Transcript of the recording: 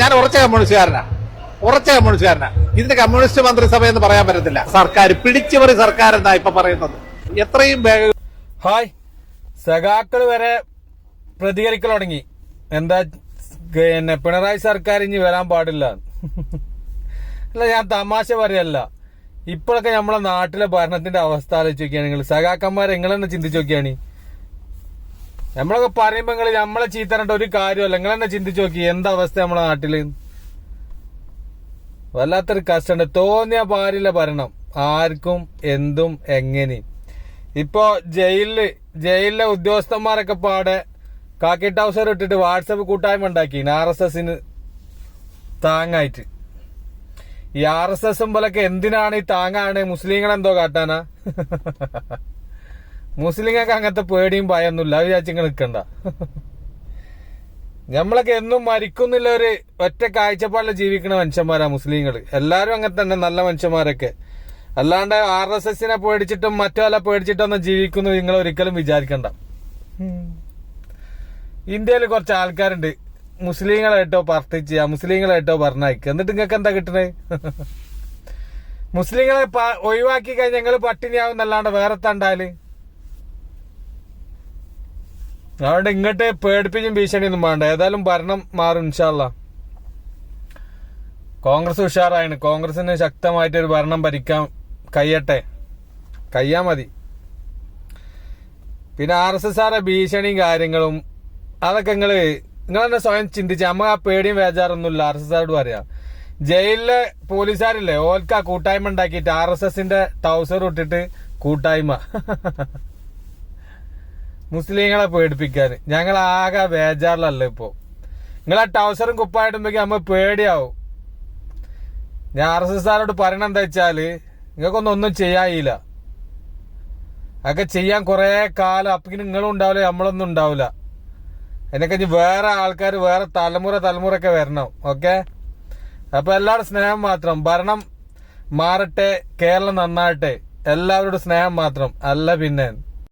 ഞാൻ ഉറച്ച കമ്മ്യൂണിസ്റ്റുകാരനാ. ഉറച്ച കമ്മ്യൂണിസ്റ്റുകാരനാ. ഇതിന് കമ്മ്യൂണിസ്റ്റ് മന്ത്രിസഭ എന്ന് പറയാൻ പറ്റത്തില്ല. സർക്കാർ പിടിച്ചുപറി സർക്കാർ എന്നാ ഇപ്പൊ പറയുന്നത്. എത്രയും വേഗം ഹായ്. സഖാക്കൾ വരെ പ്രതികരിക്കൽ തുടങ്ങി. എന്താ പിന്നെ പിണറായി സർക്കാർ ഇനി വരാൻ പാടില്ല. അല്ല ഞാൻ തമാശ പറയല്ല. ഇപ്പോഴൊക്കെ നമ്മളെ നാട്ടിലെ ഭരണത്തിന്റെ അവസ്ഥ ആലോചിച്ച് നോക്കിയാണെങ്കിൽ സഖാക്കന്മാരെ നിങ്ങൾ ചിന്തിച്ചു നോക്കിയാണ്. നമ്മളൊക്കെ പറയുമ്പോ നിങ്ങൾ നമ്മളെ ചീത്തറിട്ട് ഒരു കാര്യമല്ല നിങ്ങൾ തന്നെ ചിന്തിച്ചു നോക്കി എന്താ അവസ്ഥ നമ്മളെ നാട്ടിൽ? വല്ലാത്തൊരു കഷ്ടമുണ്ട്. തോന്നിയ പാരില്ല ഭരണം. ആർക്കും എന്തും എങ്ങനെയും ഇപ്പോ ജയിലിൽ ജയിലിലെ ഉദ്യോഗസ്ഥന്മാരൊക്കെ പാടെ കാക്കി ടൗസർ ഇട്ടിട്ട് വാട്സപ്പ് കൂട്ടായ്മ ഉണ്ടാക്കി. ആർ എസ് എസിന് താങ്ങായിട്ട്. ഈ ആർ എസ് എസും പോലൊക്കെ എന്തിനാണ് ഈ താങ്ങാണ്? മുസ്ലിങ്ങളെന്തോ കാട്ടാനാ? മുസ്ലിങ്ങൾക്ക് അങ്ങനത്തെ പേടിയും ഭയൊന്നുമില്ല. അത് വിചാരിച്ചിങ്ങനെ നിൽക്കണ്ട. നമ്മളൊക്കെ എന്നും മരിക്കുന്നില്ല ഒരു ഒറ്റ കാഴ്ചപ്പാടിൽ ജീവിക്കുന്ന മനുഷ്യന്മാരാ മുസ്ലിങ്ങൾ എല്ലാവരും അങ്ങനെ തന്നെ നല്ല മനുഷ്യന്മാരൊക്കെ. അല്ലാണ്ട് ആർ എസ് എസിനെ പേടിച്ചിട്ടും മറ്റു പല പേടിച്ചിട്ടൊന്നും ജീവിക്കുന്നു നിങ്ങൾ ഒരിക്കലും വിചാരിക്കണ്ട. ഇന്ത്യയിൽ കുറച്ച് ആൾക്കാരുണ്ട്. മുസ്ലിങ്ങളായിട്ടോ പ്രാർത്ഥിച്ച് മുസ്ലിങ്ങളായിട്ടോ പറഞ്ഞയക്കുക എന്നിട്ട് നിങ്ങൾക്ക് എന്താ കിട്ടണേ? മുസ്ലിങ്ങളെ ഒഴിവാക്കി കഴിഞ്ഞാൽ ഞങ്ങൾ പട്ടിണിയാവുന്നല്ലാണ്ട് വേറെ തണ്ടാൽ അതുകൊണ്ട് ഇങ്ങോട്ട് പേടിപ്പിച്ചും ഭീഷണിയൊന്നും വേണ്ട. ഏതായാലും ഭരണം മാറും ഇൻഷാല്ല കോൺഗ്രസ് ഉഷാറായാണ് കോൺഗ്രസിന് ശക്തമായിട്ട് ഒരു ഭരണം ഭരിക്കാൻ കയ്യട്ടെ കയ്യാ മതി. പിന്നെ ആർ എസ് എസ് ആറെ ഭീഷണിയും കാര്യങ്ങളും അതൊക്കെ നിങ്ങൾ നിങ്ങൾ തന്നെ സ്വയം ചിന്തിച്ച്? നമ്മ ആ പേടിയും വേജാറൊന്നുമില്ല. ആർ എസ് എസ് ആരോട് പറയാം. ജയിലിലെ പോലീസുകാരില്ലേ ഓൽക്ക് കൂട്ടായ്മ ഉണ്ടാക്കിയിട്ട് ആർ എസ് എസിന്റെ ടൗസർ ഇട്ടിട്ട് കൂട്ടായ്മ. മുസ്ലിങ്ങളെ പേടിപ്പിക്കാൻ ഞങ്ങൾ ആകെ ബേജാറിലല്ല ഇപ്പോ. നിങ്ങൾ ആ ടൗസറും കുപ്പായിടുമ്പോ നമ്മ പേടിയാവും. ഞാൻ ആർ എസ് എസ് ആരോട് പറയണ എന്താ വെച്ചാൽ നിങ്ങൾക്കൊന്നും ചെയ്യായില്ല. അതൊക്കെ ചെയ്യാൻ കുറെ കാലം. അപ്പൊ നിങ്ങളും ഉണ്ടാവില്ല നമ്മളൊന്നും ഉണ്ടാവില്ല. എന്നൊക്കെ ഇനി വേറെ ആൾക്കാർ വേറെ തലമുറ തലമുറ ഒക്കെ വരണം. ഓക്കെ? അപ്പൊ എല്ലാവരും സ്നേഹം മാത്രം. ഭരണം മാറട്ടെ കേരളം നന്നാട്ടെ എല്ലാവരോടും സ്നേഹം മാത്രം. അല്ല പിന്നെ.